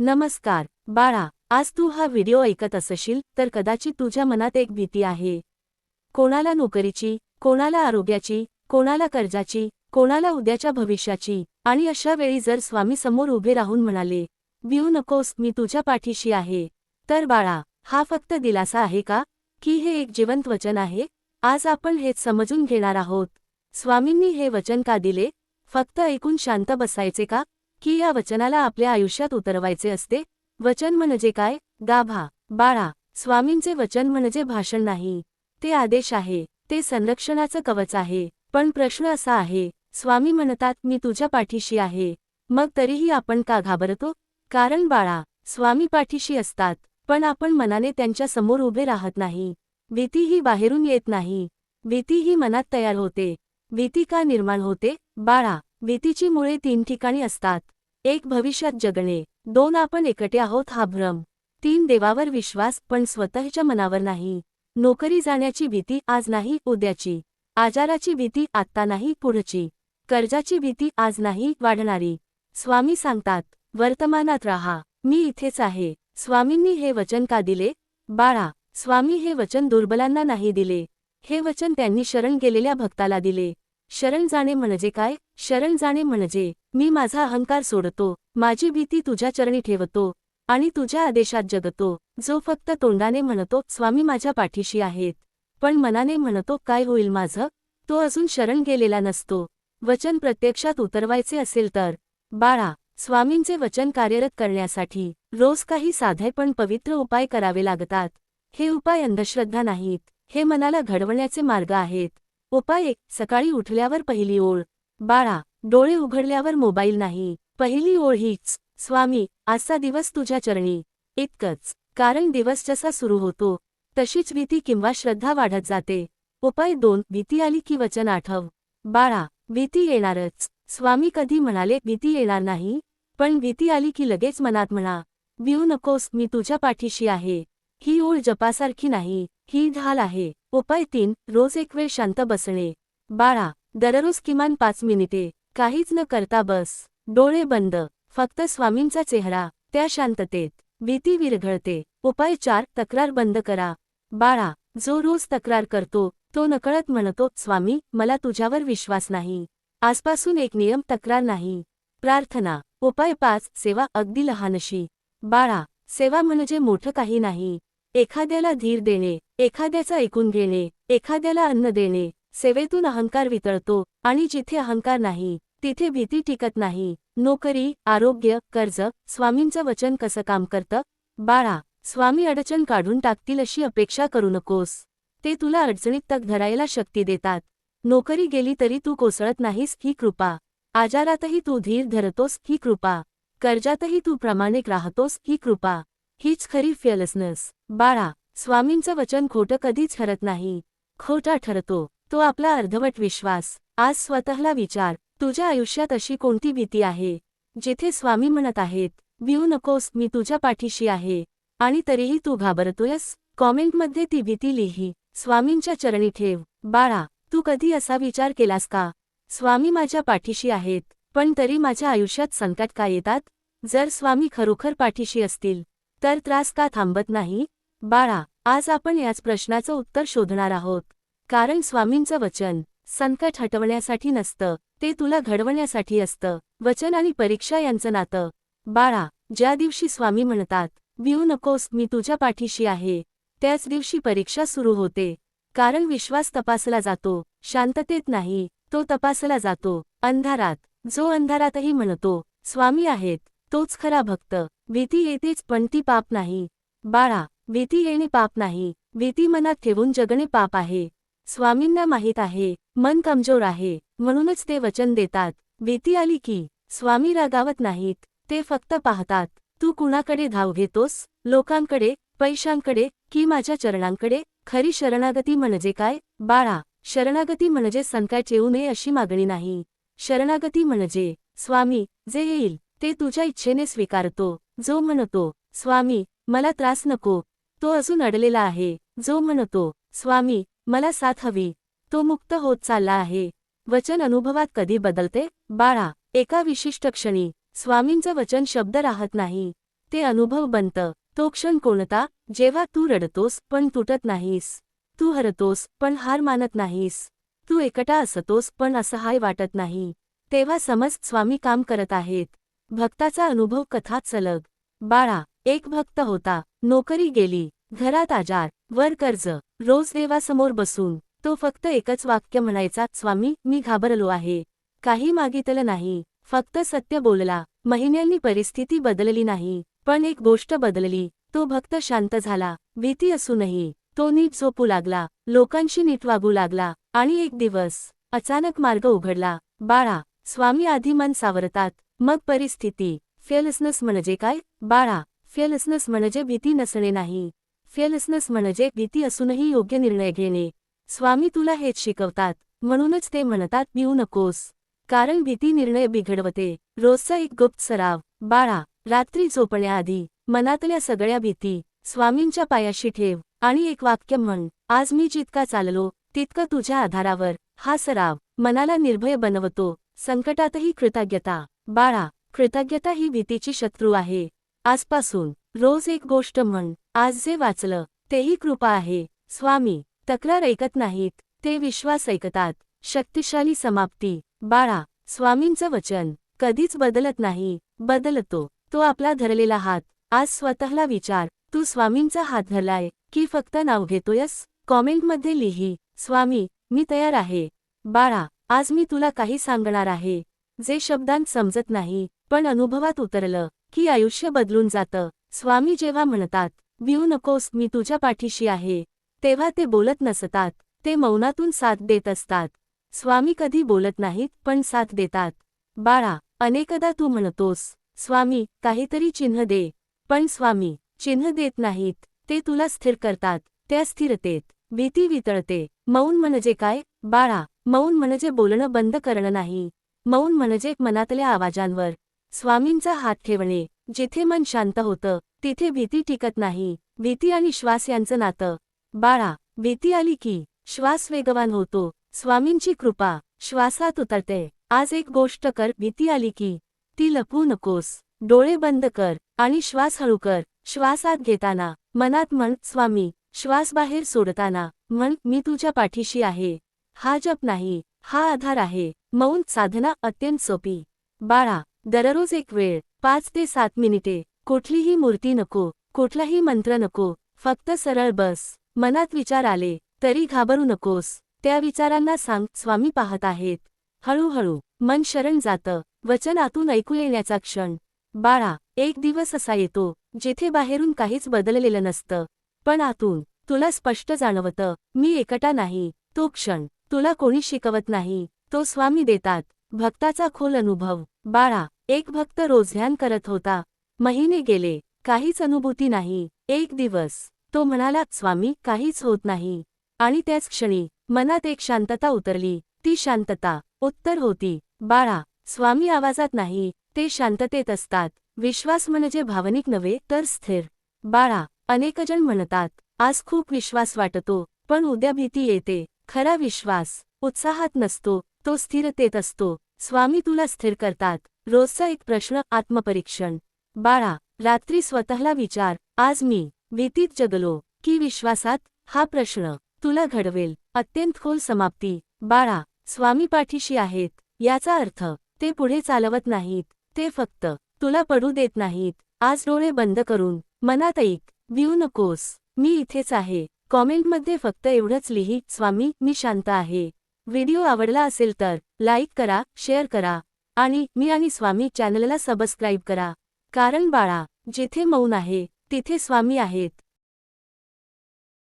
नमस्कार बाळा आज तू हा व्हिडिओ ऐकत असशील तर कदाचित तुझ्या मनात एक भीती आहे. कोणाला नोकरीची कोणाला आरोग्याची कोणाला कर्जाची कोणाला उद्याच्या भविष्याची आणि अशा वेळी जर स्वामी समोर उभे राहून म्हणाले भिऊ नकोस मी तुझ्या पाठीशी आहे. तर बाळा हा फक्त दिलासा आहे का? की हे एक जिवंत वचन आहे? आज आपण हेच समजून घेणार आहोत. स्वामींनी हे वचन का दिले? फक्त ऐकून शांत बसायचे का? की या वचनाला आपल्या आयुष्यात उतरवायचे असते? वचन म्हणजे काय? गाभा बाळा स्वामींचे वचन म्हणजे भाषण नाही. ते आदेश आहे ते संरक्षणाचं कवच आहे. पण प्रश्न असा आहे स्वामी म्हणतात मी तुझ्या पाठीशी आहे. मग तरीही आपण का घाबरतो? कारण बाळा स्वामी पाठीशी असतात पण आपण मनाने त्यांच्यासमोर उभे राहत नाही. भीतीही बाहेरून येत नाही. भीतीही मनात तयार होते. भीती का निर्माण होते? बाळा भीतीची मुळे तीन ठिकाणी असतात. एक भविष्यात जगणे. दोन आपण एकटे आहोत हा भ्रम. तीन देवावर विश्वास पण स्वतःच्या मनावर नाही. नोकरी जाण्याची भीती आज नाही उद्याची. आजाराची भीती आत्ता नाही पुढची. कर्जाची भीती आज नाही वाढणारी. स्वामी सांगतात वर्तमानात राहा. मी इथेच आहे. स्वामींनी हे वचन का दिले? बाळा स्वामी हे वचन दुर्बलांना नाही दिले. हे वचन त्यांनी शरण गेलेल्या भक्ताला दिले. शरण जाणे म्हणजे काय? शरण जाणे म्हणजे मी माझा अहंकार सोडतो माझी भीती तुझ्या चरणी ठेवतो आणि तुझ्या आदेशात जगतो. जो फक्त तोंडाने म्हणतो स्वामी माझ्या पाठीशी आहेत. पण मनाने म्हणतो काय होईल माझं? तो अजून शरण गेलेला नसतो. वचन प्रत्यक्षात उतरवायचे असेल तर. बाळा स्वामींचे वचन कार्यरत करण्यासाठी रोज काही साधे पण पवित्र उपाय करावे लागतात. हे उपाय अंधश्रद्धा नाहीत. हे मनाला घडवण्याचे मार्ग आहेत. उपाय एक सकाळी उठल्यावर पहिली ओळ. बाळा डोळे उघडल्यावर मोबाईल नाही. पहिली ओळ हीच स्वामी आजचा दिवस तुझ्या चरणी. इतकंच कारण दिवस जसा सुरू होतो तशीच भीती किंवा श्रद्धा वाढत जाते. उपाय दोन भीती आली की वचन आठव. बाळा भीती येणारच. स्वामी कधी म्हणाले भीती येणार नाही. पण भीती आली की लगेच मनात म्हणा भिऊ नकोस मी तुझ्या पाठीशी आहे. ही ओळ जपासारखी नाही. ही ढाल आहे. उपाय तीन रोज एक वेळ शांत बसणे. बाळा दररोज किमान पाच मिनिटे. काहीच न करता बस. डोळे बंद. फक्त स्वामींचा चेहरा. त्या शांततेत. भीती विरघळते. उपाय चार तक्रार बंद करा. बाळा जो रोज तक्रार करतो तो नकळत म्हणतो स्वामी मला तुझ्यावर विश्वास नाही. आजपासून एक नियम तक्रार नाही. प्रार्थना. उपाय पाच सेवा अगदी लहानशी. बाळा सेवा म्हणजे मोठं काही नाही. एखाद्याला धीर देणे एखाद्याचा ऐकून घेणे एखाद्याला अन्न देणे सेवेतून अहंकार वितळतो आणि जिथे अहंकार नाही तिथे भीती टिकत नाही. नोकरी आरोग्य कर्ज स्वामींचं वचन कसं काम करतं? बाळा स्वामी अडचण काढून टाकतील अशी अपेक्षा करू नकोस. ते तुला अडचणीत तक धरायला शक्ती देतात. नोकरी गेली तरी तू कोसळत नाहीस ही कृपा. आजारातही तू धीर धरतोस ही कृपा. कर्जातही तू प्रामाणिक राहतोस ही कृपा. हीच खरी फिअलसनेस बाळा स्वामींचं वचन खोटं कधीच ठरत नाही. खोटा ठरतो. तो आपला अर्धवट विश्वास. आज स्वतःला विचार. तुझ्या आयुष्यात अशी कोणती भीती आहे? जेथे स्वामी म्हणत आहेत भिऊ नकोस मी तुझ्या पाठीशी आहे. आणि तरीही तू घाबरतोयस. कॉमेंटमध्ये ती भीती लिही. स्वामींच्या चरणी ठेव. बाळा तू कधी असा विचार केलास का? स्वामी माझ्या पाठीशी आहेत. पण तरी माझ्या आयुष्यात संकट का येतात? जर स्वामी खरोखर पाठीशी असतील तर त्रास का थांबत नाही? बाळा आज आपण याच प्रश्नाचं उत्तर शोधणार आहोत. कारण स्वामींचं वचन संकट हटवण्यासाठी नसतं ते तुला घडवण्यासाठी असतं. वचन आणि परीक्षा यांचं नातं. बाळा ज्या दिवशी स्वामी म्हणतात भिऊ नकोस मी तुझ्या पाठीशी आहे त्याच दिवशी परीक्षा सुरू होते. कारण विश्वास तपासला जातो शांततेत नाही तो तपासला जातो. अंधारात जो अंधारातही म्हणतो स्वामी आहेत तोच खरा भक्त. भीती येतेच पण ती पाप नाही. बाळा भीती येणे पाप नाही. भीती मनात ठेवून जगणे पाप आहे. स्वामींना माहीत आहे मन कमजोर आहे म्हणूनच ते वचन देतात. भीती आली की स्वामी रागावत नाहीत ते फक्त पाहतात. तू कुणाकडे धाव घेतोस? लोकांकडे पैशांकडे की माझ्या चरणांकडे? खरी शरणागती म्हणजे काय? बाळा शरणागती म्हणजे संकट येऊ नये अशी मागणी नाही. शरणागती म्हणजे स्वामी जे येईल ते तुझ्या इच्छेने स्वीकारतो. जो म्हणतो स्वामी मला त्रास नको. तो अजून अडलेला आहे. जो म्हणतो स्वामी मला साथ हवी. तो मुक्त होत चालला आहे. वचन अनुभवात कधी बदलते? बाळा एका विशिष्ट क्षणी. स्वामींचं वचन शब्द राहत नाही. ते अनुभव बनतं. तो क्षण कोणता? जेव्हा तू रडतोस पण तुटत नाहीस. तू हरतोस पण हार मानत नाहीस. तू एकटा असतोस पण असहाय वाटत नाही. तेव्हा समज स्वामी काम करत आहेत. भक्ताचा अनुभव कथात सलग. बाळा एक भक्त होता. नोकरी गेली. घरात आजार. वर कर्ज. रोज देवासमोर बसून. तो फक्त एकच वाक्य म्हणायचा स्वामी मी घाबरलो आहे. काही मागितलं नाही. फक्त सत्य बोलला. महिन्यांनी परिस्थिती बदलली नाही. पण एक गोष्ट बदलली. तो भक्त शांत झाला. भीती असूनही. तो नीट झोपू लागला. लोकांशी नीट वागू लागला. आणि एक दिवस अचानक मार्ग उघडला. बाळा स्वामी आधी मन सावरतात. मग परिस्थिती. फेअरलेसनेस म्हणजे काय? बाळा फेअरलेसनेस म्हणजे भीती नसणे नाही. फेअरलेसनेस म्हणजे भीती असूनही योग्य निर्णय घेणे. स्वामी तुला हेच शिकवतात म्हणूनच ते म्हणतात भिऊ नकोस. कारण भीती निर्णय बिघडवते. रोजचा एक गुप्त सराव. बाळा रात्री झोपण्याआधी मनातल्या सगळ्या भीती स्वामींच्या पायाशी ठेव आणि एक वाक्य म्हण आज मी जितका चाललो तितकं तुझ्या आधारावर. हा सराव मनाला निर्भय बनवतो संकटातही कृतज्ञता. बाळा कृतज्ञता ही भीतीची शत्रू आहे. आजपासून रोज एक गोष्ट म्हण आज जे वाचलं तेही कृपा आहे. स्वामी तक्रार ऐकत नाहीत ते विश्वास ऐकतात. शक्तिशाली समाप्ती. बाळा स्वामींचं वचन कधीच बदलत नाही. बदलतो तो आपला धरलेला हात. आज स्वतःला विचार तू स्वामींचा हात धरलाय की फक्त नाव घेतोयस? कॉमेंटमध्ये लिही स्वामी मी तयार आहे. बाळा आज मी तुला काही सांगणार आहे. जे शब्दांत समजत नाही पण अनुभवात उतरलं की आयुष्य बदलून जातं. स्वामी जेव्हा म्हणतात भिऊ नकोस मी तुझ्या पाठीशी आहे तेव्हा ते बोलत नसतात ते मौनातून साथ देत असतात. स्वामी कधी बोलत नाहीत पण साथ देतात. बाळा अनेकदा तू म्हणतोस स्वामी काहीतरी चिन्ह दे पण स्वामी चिन्ह देत नाहीत ते तुला स्थिर करतात त्या स्थिरतेत भीती वितळते. मौन म्हणजे काय? बाळा मौन म्हणजे बोलणं बंद करणं नाही. मौन म्हणजे मनातल्या आवाजांवर. स्वामींचा हात ठेवणे जिथे मन शांत होतं तिथे भीती टिकत नाही. भीती आणि श्वास यांचं नातं. बाळा भीती आली की श्वास वेगवान होतो. स्वामींची कृपा श्वासात उतरते. आज एक गोष्ट कर भीती आली की ती लपवू नकोस. डोळे बंद कर आणि श्वास हळू कर. श्वासात घेताना मनात म्हण स्वामी श्वास बाहेर सोडताना म्हण मी तुझ्या पाठीशी आहे. हा जप नाही हा आधार आहे. मौन साधना अत्यंत सोपी. बाळा दररोज एक वेळ पाच ते सात मिनिटे कुठलीही मूर्ती नको कुठलाही मंत्र नको फक्त सरळ बस मनात विचार आले तरी घाबरू नकोस त्या विचारांना सांग स्वामी पाहत आहेत. हळूहळू मन शरण जातं वचन आतून ऐकू येण्याचा क्षण. बाळा एक दिवस असा येतो जेथे बाहेरून काहीच बदललेलं नसतं. पण आतून तुला स्पष्ट जाणवतं मी एकटा नाही तो क्षण तुला कोणी शिकवत नाही. तो स्वामी देतात. भक्ताचा खोल अनुभव. बाळा एक भक्त रोज ध्यान करत होता. महिने गेले काहीच अनुभूती नाही. एक दिवस तो म्हणाला स्वामी काहीच होत नाही. आणि त्याच क्षणी मनात एक शांतता उतरली. ती शांतता उत्तर होती. बाळा स्वामी आवाजात नाही ते शांततेत असतात. विश्वास म्हणजे भावनिक नव्हे तर स्थिर. बाळा अनेकजण म्हणतात आज खूप विश्वास वाटतो पण उद्या भीती येते. खरा विश्वास उत्साहात नसतो. तो स्थिरतेत असतो. स्वामी तुला स्थिर करतात. रोजचा एक प्रश्न आत्मपरीक्षण. बाळा रात्री स्वतःला विचार आज मी भीतीत जगलो की विश्वासात? हा प्रश्न तुला घडवेल. अत्यंत खोल समाप्ती. बाळा स्वामी पाठीशी आहेत. याचा अर्थ ते पुढे चालवत नाहीत. ते फक्त तुला पडू देत नाहीत. आज डोळे बंद करून मनात ऐक भिऊ नकोस. मी इथेच आहे. कॉमेंटमध्ये फक्त एवढंच लिही स्वामी मी शांत आहे. व्हिडिओ आवडला असेल तर लाईक करा शेअर करा आणि मी आणि स्वामी चॅनलला सबस्क्राईब करा. कारण बाळा जिथे मौन आहे तिथे स्वामी आहेत.